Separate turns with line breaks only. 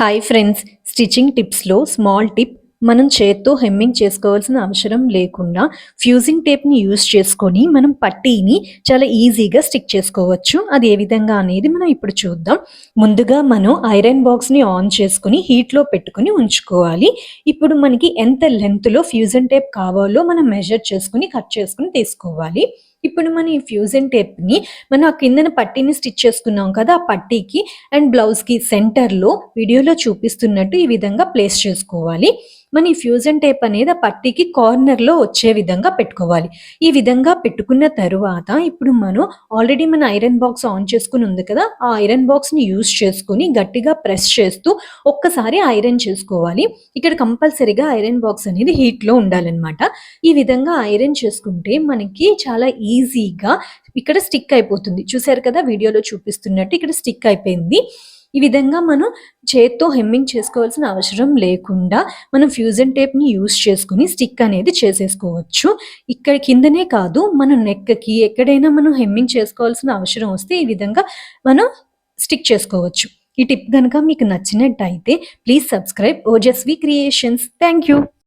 Hi friends stitching టిప్స్లో small tip మనం చేత్తో హెమ్మింగ్ చేసుకోవాల్సిన అవసరం లేకుండా ఫ్యూజింగ్ టేప్ని యూజ్ చేసుకొని మనం పట్టీని చాలా ఈజీగా స్టిక్ చేసుకోవచ్చు. అది ఏ విధంగా అనేది మనం ఇప్పుడు చూద్దాం. ముందుగా మనం ఐరన్ బాక్స్ని ఆన్ చేసుకుని హీట్లో పెట్టుకుని ఉంచుకోవాలి. ఇప్పుడు మనకి ఎంత లెంత్లో ఫ్యూజన్ టేప్ కావాలో మనం మెజర్ చేసుకుని కట్ చేసుకుని తీసుకోవాలి. ఇప్పుడు మనం ఈ ఫ్యూజన్ టేప్ని మనం ఆ కిందన పట్టీని స్టిచ్ చేసుకున్నాం కదా ఆ పట్టీకి అండ్ బ్లౌజ్కి సెంటర్లో వీడియోలో చూపిస్తున్నట్టు ఈ విధంగా ప్లేస్ చేసుకోవాలి. మన ఈ ఫ్యూజన్ టేప్ అనేది ఆ పట్టీకి కార్నర్లో వచ్చే విధంగా పెట్టుకోవాలి. ఈ విధంగా పెట్టుకున్న తరువాత ఇప్పుడు మనం ఆల్రెడీ మన ఐరన్ బాక్స్ ఆన్ చేసుకుని ఉంది కదా ఆ ఐరన్ బాక్స్ని యూస్ చేసుకుని గట్టిగా ప్రెస్ చేస్తూ ఒక్కసారి ఐరన్ చేసుకోవాలి. ఇక్కడ కంపల్సరీగా ఐరన్ బాక్స్ అనేది హీట్లో ఉండాలన్నమాట. ఈ విధంగా ఐరన్ చేసుకుంటే మనకి చాలా ఈజీగా ఇక్కడ స్టిక్ అయిపోతుంది. చూసారు కదా వీడియోలో చూపిస్తున్నట్టు ఇక్కడ స్టిక్ అయిపోయింది. ఈ విధంగా మనం చేత్తో హెమ్మింగ్ చేసుకోవాల్సిన అవసరం లేకుండా మనం ఫ్యూజన్ టేప్ని యూస్ చేసుకుని స్టిక్ అనేది చేసేసుకోవచ్చు. ఇక్కడ కిందనే కాదు మన నెక్కకి ఎక్కడైనా మనం హెమ్మింగ్ చేసుకోవాల్సిన అవసరం వస్తే ఈ విధంగా మనం స్టిక్ చేసుకోవచ్చు. ఈ టిప్ కనుక మీకు నచ్చినట్టయితే please subscribe Ojaswi creations. Thank you.